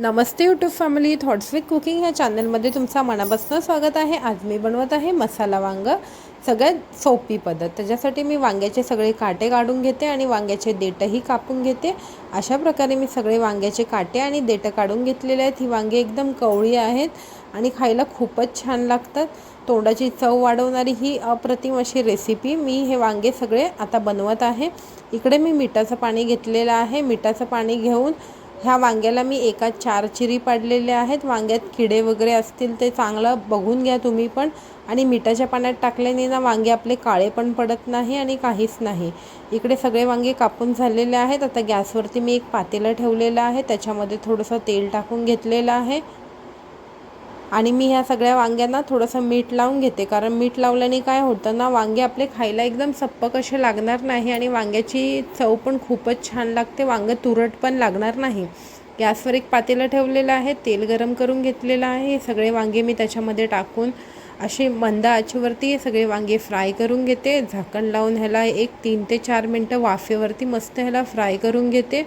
Namaste YouTube family thoughts with cooking ह्या चॅनलमध्ये तुमचा मनापासून स्वागत आहे. आज मी बनवत आहे मसाला वांग. सगळ्यात सोपी पद्धत. त्याच्यासाठी मी वांग्याचे सगळे काटे काढून घेते आणि वांग्याचे देठही कापून घेते. अशा प्रकारे मी सगळे वांग्याचे काटे आणि देठं काढून घेतलेले आहेत. ही वांगे एकदम कवळी आहेत आणि खायला खूपच छान लागतात. तोंडाची चव वाढवणारी ही अप्रतिम अशी रेसिपी मी हे वांगे सगळे आता बनवत आहे. इकडे मी मिठाचं पाणी घेतलेलं आहे. मिठाचं पाणी घेऊन ह्या वांग्याला मी एका चार चिरी पाडलेल्या आहेत. वांग्यात किडे वगैरे असतील ते चांगलं बघून घ्या तुम्ही पण. आणि मिठाच्या पाण्यात टाकल्याने ना वांगे आपले काळे पण पडत नाही आणि काहीच नाही. इकडे सगळे वांगे कापून झालेले आहेत. आता गॅसवरती मी एक पातेलं ठेवलेलं आहे. त्याच्यामध्ये थोडंसं तेल टाकून घेतलेलं आहे. आणि मी ह्या सगळ्या वांग्यांना थोडंसं मीठ लावून घेते. कारण मीठ लावल्याने काय होतं ना वांगे आपले खायला एकदम सप्प कसे लागणार नाही आणि वांग्याची चव पण खूपच छान लागते. वांगं तुरट पण लागणार नाही. गॅसवर एक पातेलं ठेवलेलं आहे तेल गरम करून घेतलेलं आहे. हे सगळे वांगे मी त्याच्यामध्ये टाकून असे मंद आचेवरती हे सगळे वांगे फ्राय करून घेते. झाकण लावून ह्याला एक तीन ते चार मिनटं वाफेवरती मस्त ह्याला फ्राय करून घेते.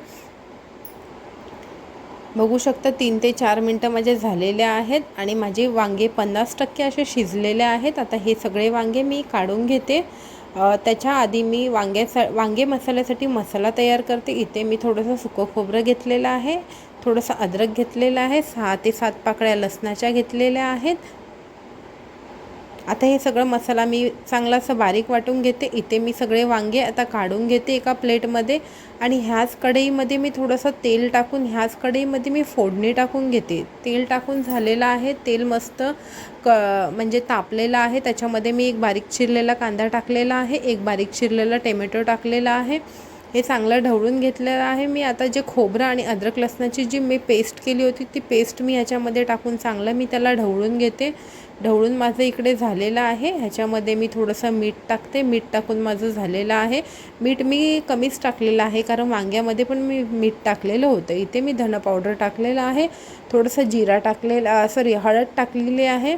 बघू शकता तीन ते चार मिनटं माझे झालेले आहेत आणि माझे वांगे पन्नास टक्के असे शिजलेले आहेत. आता हे सगळे वांगे मी काढून घेते. त्याच्या आधी मी वांग्यासा वांगे मसाल्यासाठी मसाला तयार करते. इथे मी थोडंसं सुकं खोबरं घेतलेलं आहे. थोडंसं अद्रक घेतलेलं आहे. सहा ते सात पाकळ्या लसणाच्या घेतलेल्या आहेत. आता हे सगळं मसाला मी चांगला असं बारीक वाटून घेते. इथे मी सगळे वांगे आता काढून घेते एका प्लेटमध्ये. आणि ह्याच कढईमध्ये मी थोडंसं तेल टाकून ह्याच कढईमध्ये मी फोडणी टाकून घेते. तेल टाकून झालेलं आहे. तेल मस्त क म्हणजे तापलेलं आहे. त्याच्यामध्ये मी एक बारीक चिरलेला कांदा टाकलेला आहे. एक बारीक चिरलेला टोमॅटो टाकलेला आहे. हे चांगलं ढवळून घेतलेलं आहे. मी आता जे खोबरं आणि अद्रक लसणाची जी मी पेस्ट केली होती ती पेस्ट मी ह्याच्यामध्ये टाकून चांगलं मी त्याला ढवळून घेते. ढवळून माझं इकडे झालेलं आहे. ह्याच्यामध्ये मी थोडंसं मीठ टाकते. मीठ टाकून माझं झालेलं आहे. मीठ मी कमीच टाकलेलं आहे कारण वांग्यामध्ये पण मी मीठ टाकलेलं होतं. इथे मी धन पावडर टाकलेलं आहे. थोडंसं जिरा टाकलेला सॉरी हळद टाकलेली आहे.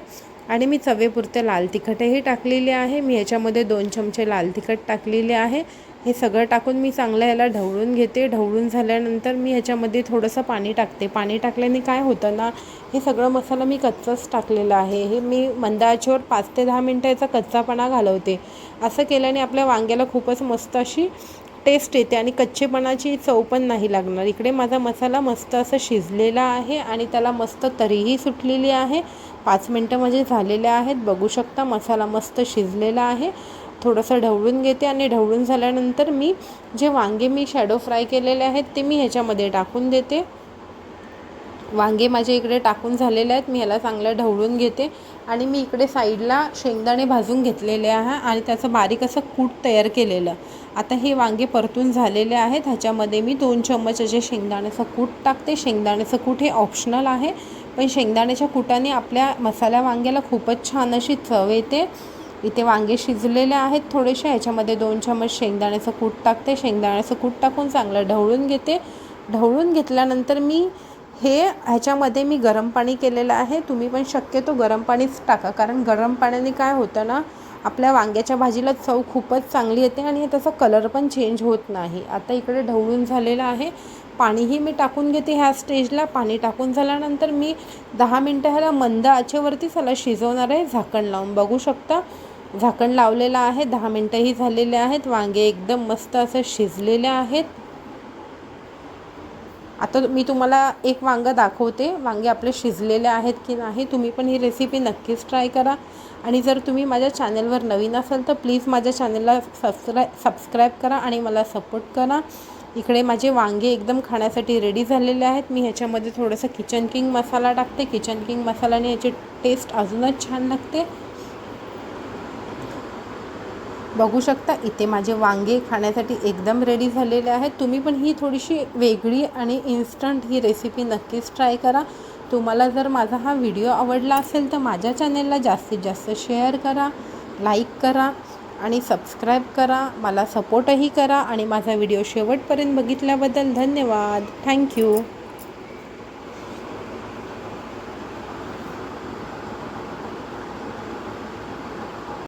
आणि मी चवेपुरते लाल तिखटही टाकलेले आहे. मी ह्याच्यामध्ये दोन चमचे लाल तिखट टाकलेले आहे. हे सगळं टाकून मी चांगलं ह्याला ढवळून घेते. ढवळून झाल्यानंतर मी ह्याच्यामध्ये थोडंसं पाणी टाकते. पाणी टाकल्याने काय होतं ना हे सगळं मसाला मी कच्चाच टाकलेला आहे. हे मी मंदाच्यावर पाच ते दहा मिनटं याचा कच्चापणा घालवते. असं केल्याने आपल्या वांग्याला खूपच मस्त अशी टेस्ट येते आणि कच्चेपणाची चव पण नाही लागणार. इकडे माझा मसाला मस्त असं शिजलेला आहे आणि त्याला मस्त तरीही सुटलेली आहे. पाच मिनटं म्हणजे झालेले आहेत. बघू शकता मसाला मस्त शिजलेला आहे. थोडंसं ढवळून घेते आणि ढवळून झाल्यानंतर मी जे वांगे मी शॅडो फ्राय केलेले आहेत ते मी ह्याच्यामध्ये टाकून देते. वांगे माझे इकडे टाकून झालेले आहेत मी ह्याला चांगलं ढवळून घेते आणि मी इकडे साईडला शेंगदाणे भाजून घेतलेले आहे आणि त्याचं बारीक असं कूट तयार केलेलं. आता हे वांगे परतून झालेले आहेत ह्याच्यामध्ये मी दोन चम्मच असे शेंगदाण्याचं कूट टाकते शेंगदाण्याचं कूट हे ऑप्शनल आहे पण शेंगदाण्याच्या कुटाने आपल्या मसाल्या वांग्याला खूपच छान अशी चव येते. इथे वांगे शिजलेले आहेत थोडेसे. ह्याच्यामध्ये दोन चम्मच शेंगदाण्याचं कूट टाकते. शेंगदाण्याचं कूट टाकून चांगलं ढवळून घेते. ढवळून घेतल्यानंतर मी हे ह्याच्यामध्ये मी गरम पाणी केलेलं आहे. तुम्ही पण शक्यतो गरम पाणीच टाका. कारण गरम पाण्याने काय होतं ना आपल्या वांग्याच्या भाजीला चव खूपच चांगली येते आणि त्याचा कलर पण चेंज होत नाही. आता इकडे ढवळून झालेलं आहे. पाणीही मी टाकून घेते ह्या स्टेजला. पाणी टाकून झाल्यानंतर मी दहा मिनटं ह्याला मंद आचेवरतीच ह्याला शिजवणार आहे. झाकण लावून. बघू शकता झाकण लावलेलं आहे. दहा मिनटंही झालेले आहेत. वांगे एकदम मस्त असं शिजलेले आहेत. आता मी तुम्हाला एक वांगं दाखवते. वांगे आपले शिजलेले आहेत की नाही तुम्ही पण ही रेसिपी नक्कीच ट्राय करा. आणि जर तुम्ही माझ्या चॅनलवर नवीन असाल तर प्लीज माझ्या चॅनलला सबस्क्राय सबस्क्राईब करा आणि मला सपोर्ट करा. इकडे माझे वांगे एकदम खाण्यासाठी रेडी झालेले आहेत. मी ह्याच्यामध्ये थोडंसं किचन किंग मसाला टाकते. किचन किंग मसाल्याने याची टेस्ट अजूनच छान लागते. बघू शकता इथे माझे वांगे खाण्यासाठी एकदम रेडी झालेले आहेत. तुम्ही पण ही थोडीशी वेगळी आणि इन्स्टंट ही रेसिपी नक्कीच ट्राय करा. तुम्हाला जर माझा हा व्हिडिओ आवडला असेल तर माझ्या चॅनेलला जास्तीत जास्त शेअर करा लाईक करा आणि सबस्क्राईब करा. मला सपोर्टही करा आणि माझा व्हिडिओ शेवटपर्यंत बघितल्याबद्दल धन्यवाद. थँक्यू